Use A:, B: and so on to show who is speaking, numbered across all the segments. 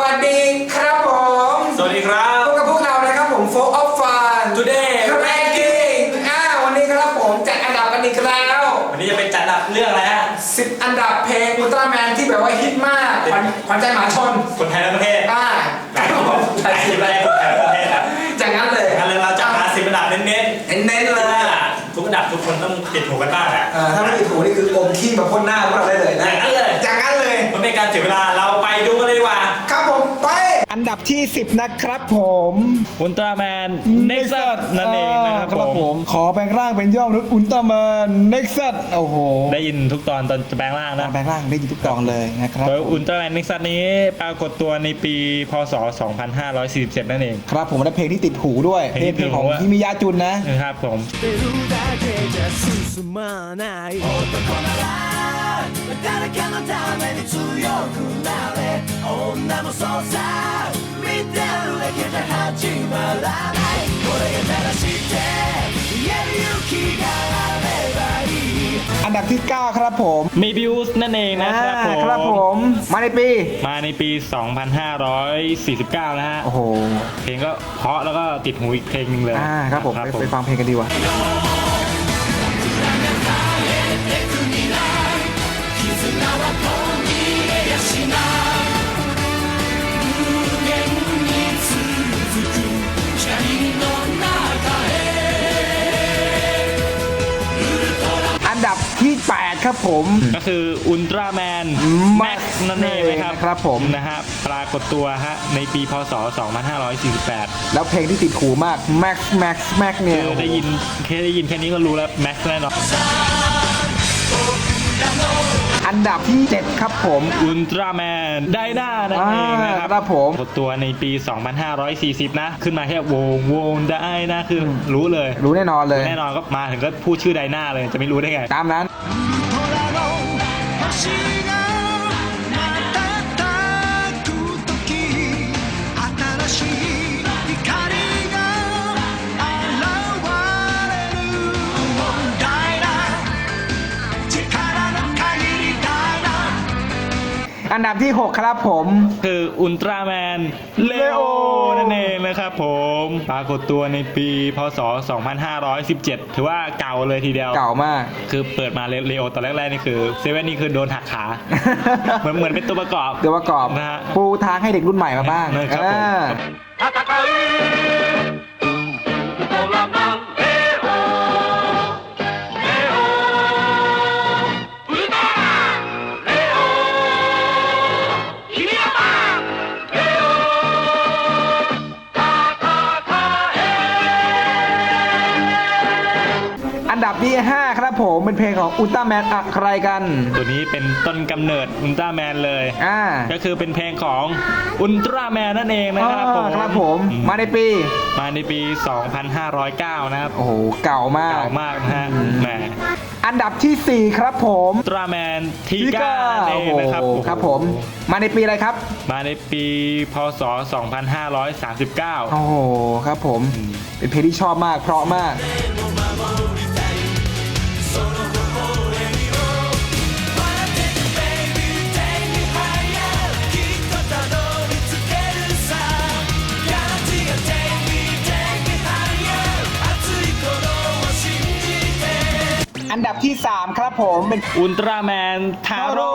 A: วัสดีครับผม
B: สวัสดีครับ
A: พบกับพวกเรานะครับผมโฟกออฟฟัน
B: Today
A: แรงกิ้งอ่าวันนี้ครับผมจัดอันดับกันอีกแล้ว
B: วันนี้จะเป็นจัดอันดับเรื่องอะไรฮะ
A: 10 อันดับเพลงอุลตร้าแมนที่แบบว่าฮิตมากขวัญขวัญใจหมาชน
B: คนไทยทั้งประเทศ
A: อ่า
B: หลายคนหลายสิบแรกคนไทยทั้งประเทศครับ
A: จากนั้นเลย
B: งั้นเลยเราจะมาสิบอันดับเน้น
A: เน้นๆ
B: ๆ
A: เลย
B: ว่าทุกอันดับทุกคนต้องติดหูกันบ้างแหละ
A: อ่าถ้าไม่ติดหูนี่คืออมขี้มาพ่นหน้าพวกเราได้เลยนะ
B: อย่างนั้นเลย
A: จากนั้นเลย
B: มันเป็นการเสียเวลาเราไปดูกันเลยดีกว่า
A: ครับผมไป อัน ดับที่ 10 นะครับผม
C: อุลตร้าแมนเน็กซัสนั่นเองนะครับผม
A: ขอแปลงร่างเป็นยอดมนุษย์อุลตร้าแมนเน็กซัสโอ้โห
C: ได้ยินทุกตอนตอนจะแปลงร่างนะ
A: แปลงร่างได้ยินทุกตอนเลยนะครับ
C: โดยอุลตร้าแมนเน็กซัสนี้ปรากฏตัวในปีพศ 2547 นั่นเอง
A: ครับผมได้เพลงที่ติดหูด้วย
C: เพลงที่
A: เพลงของ
C: ติดหูอะ
A: ฮิมิยาจุนนะ
C: นะครับผม
D: てるだけじゃ進まない男なら誰かのために強くなれ女もそうさ 見てるだけじゃ始まらないこれが正しいって言える勇気があればいい
A: อันดับที่ 9 ครับผม
C: มีบิวส์นั่นเองนะครับผม
A: อ่าครับผม มาในปี
C: มาในปี 2549 นะฮะ
A: โอ้โห
C: เพลงก็เพราะแล้วก็ติดหูอีกเพลงหนึงเลย
A: อ่าครับผมไปไปฟังเพลงกันดีกว่า อัน ครับผม
C: ก็คืออุลตร้าแมน
A: Max
C: แม็กนั่นเองนะครับ
A: ครับผม
C: นะฮะปรากฏตัวฮะในปีพศ 2548
A: แล้วเพลงที่ติดหูมาก Max Max Max เนี่ย
C: คือได้ยินแค่ได้ยินแค่นี้ก็รู้แล้วแม็กซ์แน่นอน
A: อันดับที่ 7 ครับผม
C: อุลตร้าแมนไดนานั่นเองนะค
A: อ่า
C: รับ
A: ครับผม
C: ปรากฏตัวในปี 2540 นะ ขึ้นมาแค่วงวงไดนาคือรู้เลย
A: รู้แน่นอนเลย
C: แน่นอนก็มาถึงก็พูดชื่อไดนาเลยจะไม่รู้ได้ไง
A: ตามนั้น
D: 星が
A: อันดับที่ 6 ครับผม
C: คืออุลตร้าแมนเลโอ
A: Leo
C: นั่นเองนะครับผมปรากฏตัวในปีพศ 2517 ถือว่าเก่าเลยทีเดียว
A: เก่ามาก
C: คือเปิดมาเลโอตอนแรกๆนี่คือเซเว่นนี่คือโดนหักขา เหมือนเหมือนเป็นตัวประกอบ
A: เดี๋ยวประกอบ
C: นะฮะ
A: ปูทางให้เด็กรุ่นใหม่มาบ้าง
C: นะครับผม
A: อ่าอัน ดับที่5ครับผมเป็นเพลงของอุลตร้าแมนอะไรกัน
C: ตัวนี้เป็นต้นกำเนิดอุลตร้าแมนเลย
A: อ่า
C: ก็คือเป็นเพลงของอุลตร้าแมนนั่นเองนะครับผม
A: อ่าครับผม
C: อื
A: มาในปี
C: มาในปี 2509 นะครับ
A: โอ้โหเก่ามาก
C: เก่ามากนะฮะแหม
A: อันดับที่4 ครับผม
C: อุลตร้าแมนทีก้านั่นเอ
A: โอ้
C: ง
A: โห
C: นะครับโอ้โห
A: ครับผม มาในปีอะไรครับ
C: มาในปีพศ 2539
A: โอ้โหครับผม เป็นเพลงที่ชอบมากเพราะมาก อันดับที่ 3 ครับผมเป็น
C: อุลตร้าแมนทาโร่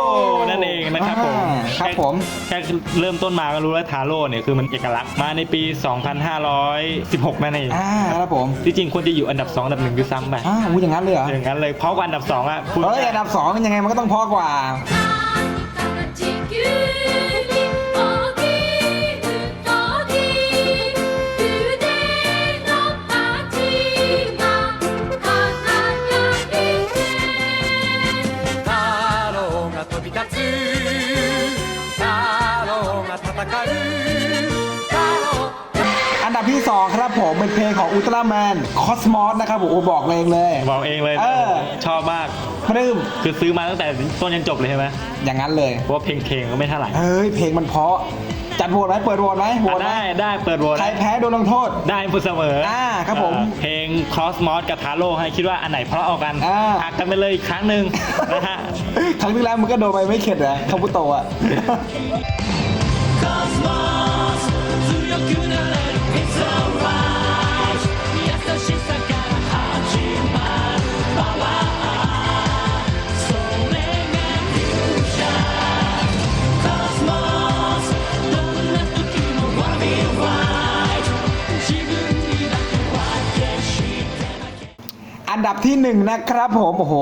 C: นั่นเองนะครับผม
A: อ่าครับผม
C: แค่เริ่มต้นมาก็รู้แล้วทาโร่เนี่ยคือมันเอกลักษณ์มาในปี 2516 นั่นเอง
A: อ่าครับผม
C: ที่จริงควรจะอยู่อันดับ 2 อันดับหนึ่งด้วยซ้ำไป
A: อ้าวอย่างนั้นเลยเหรอ
C: อย่างนั้นเลยเพราะว่าอันดับ 2 อะพูด
A: เฮ้ยอันดับ2ยังไงมันก็ต้องเพอกว่า
E: 地球
A: อุลตร้าแมนคอสมอสนะครับผมโอ้บอกเองเลย
C: บอกเองเลย
A: เออ
C: ชอบมาก
A: ปลื้ม
C: คือซื้อมาตั้งแต่ต้นยันจบเลยใช่ไหม
A: อย่างนั้นเลย
C: เพราะว่าเพลงเพลงก็ไม่เท่าไหร่
A: เฮ้ยเพลงมันเพราะจัดโหวตไหมเปิดโหวตไหมโหวตได้
C: ได้เปิดโหวต
A: ใครแพ้โดนลงโทษ
C: ได้ผู้เสมออ่า
A: ครับผม
C: เพลง Cross Mod กับทาโร่ให้คิดว่าอันไหนเพราะเอากัน
A: อาั
C: กกันไปเลยอีกครั้งหนึ่งนะฮะ
A: ครั้งที่แล้วมันก็โดนไปไม่เข็ดนะคาบุโตะอะ ดับที่หนึ่งนะครับผมโอ้โห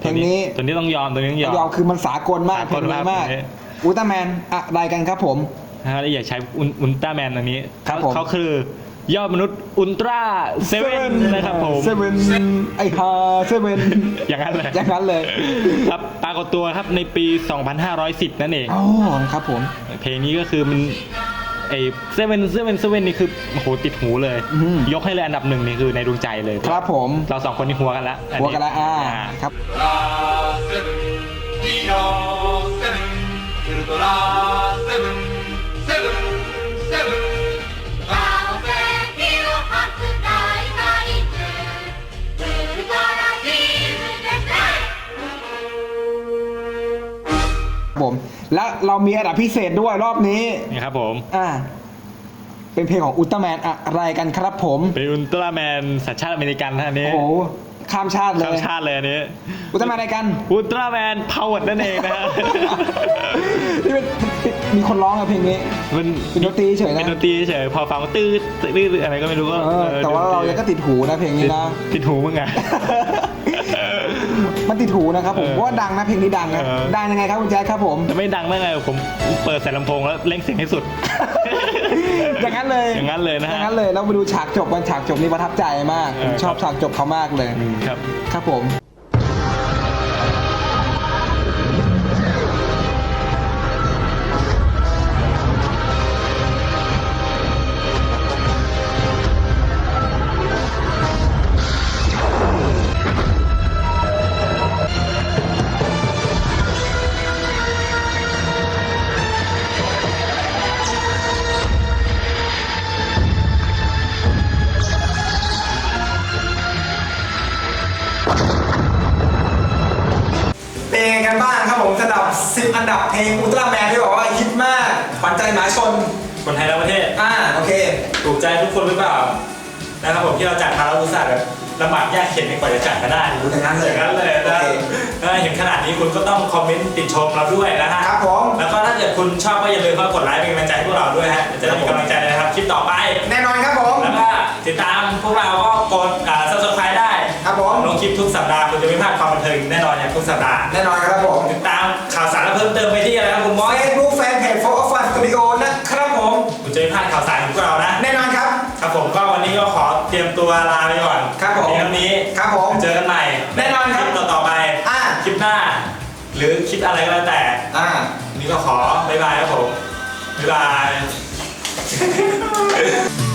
A: เพลงนี้
C: ตัวนี้ต้องยอมตัวนี้ต้องยอม
A: ยอมคือมันสากลมาก
C: สา
A: เพ
C: ก
A: ล
C: ล
A: งนี้
C: มาก
A: มาก
C: เพลงนี้
A: อุลตร้าแมนอะไรกันครับผม
C: นะฮะแล้วอย่าใช้อุลอุลตร้าแมนอันนี้
A: ครับผม
C: เขาคือยอดมนุษย์อุลตร้าเซเว่นนะครับผม
A: เซเว่นไอฮาเซเว่น
C: อย่างนั้นเลย
A: อย่างนั้นเลย
C: ครับปรากฏตัวครับในปี 2510 นั่นเอง
A: อ๋อครับผม
C: เพลงนี้ก็คือมัน ไอเซเว่นเซเว่นเซเว่นนี่คือโอ้โหติดหูเลย
A: อืม
C: ยกให้เลยอันดับหนึ่งนี่คือในดวงใจเลย
A: ครับผม
C: เราสองคนนี่หัวกันแล้วอั
A: หัวกันแล้วอ่าครับ
E: 完
A: และเรามีอันดับพิเศษด้วยรอบนี้
C: นี่ครับผม
A: อ่าเป็นเพลงของอุลตร้าแมนอะไรกันครับผม
C: เป็นอุลตร้าแมนสัญชาติอเมริกันนะอันนี้
A: โอ้โหข้ามชาติเล
C: ข้าม
A: ย
C: ชาติเลยอันนี้
A: อุลตร้าแมนอะไรกัน
C: อุลตร้าแมนพาวเวอร์นั่นเองนะฮะ
A: นี่เป็นมีคนร้องอะเพลงนี้
C: มัน
A: เป็นดนตรีเฉยนะ
C: เป็นดนตรีเฉยพอฟังตื้อตื้ออะไรก็ไม่รู้ก็
A: เออแต่ว่าเรายังก็ติดหูนะเพลงนี้
C: ติด
A: นะ
C: ติดหูมึงไง
A: มันติดหูนะครับผม
C: เออ
A: เพราะว่าดังนะเพลงนี้ดังนะ
C: เออ
A: ดังยังไงครับคุณแจ๊คครับผม
C: จะไม่ดังได้ไงผมเปิดใส่ลำโพงแล้วเล่งเสียงให้สุด
A: อย่างนั้นเลย
C: อย่างนั้นเลยนะฮะ
A: อย่างนั้นเลยแล้วไปดูฉากจบกันฉากจบนี่ประทับใจมาก
C: เออ
A: ผมชอบฉากจบเขามากเลย
C: ครับ
A: ครับผม กันบ้างครับผมสำหรับ10 อันดับเพลงอุลตร้าแมนที่บอกว่าฮิตมากขวัญใจหมาชน
B: คนไทยทั้งประเทศ
A: อ่าโอเค
B: ถูกใจทุกคนหรือเปล่านะครับผมที่เราจัดมาแล้วอุตส่าห์แบบลำบากยากเข็นกว่าจะจัดมาได้
A: อย่างนั้นเลย
B: อย่างนั้นเลย
A: โอ
B: นะ
A: เค
B: ถ้าเห็นขนาดนี้คุณก็ต้องคอมเมนต์ติดชมเราด้วยนะฮะ
A: ครับผม
B: แล้วก็ถ้าเกิดคุณชอบก็อย่าลืมเข้ากดไลค์เป็นกำลังใจให้พวกเราด้วยฮะจะได้มีกำลังใจนะครับคลิปต่อไป
A: แน่นอนครับผม
B: แล้วก็ติดตามพวกเราก็กดอ่า subscribe ได้
A: ครับผม
B: ลงคลิปทุกสัปดาห์คุณจะไม่พลาดความบันเทิงแน่นอนอย่างทุกสัปดาห์
A: แน่นอนครับผม
B: ติดตามข่าวสารและเพิ่มเติมไปที่อะไรครับคุณบอส
A: Facebook Fanpage for of Fun Studio นะครับผม
B: คุณจะไม่พลาดข่าวสารของพวกเรานะ
A: แน่นอนครับ
B: ครับผมก็วันนี้ก็ขอเตรียมตัวลาไปก่อน
A: ครับผม
B: เพียงเท่านี้
A: ครับผม
B: เจอกันใหม่
A: แน่นอนครับ
B: ลิปต่อๆไป
A: อ่า
B: คลิปหน้า หรือคลิปอะไรก็แล้วแต่
A: อ่า
B: วันนี้ก็ขอบ๊ายบายครับผมบ๊ายบาย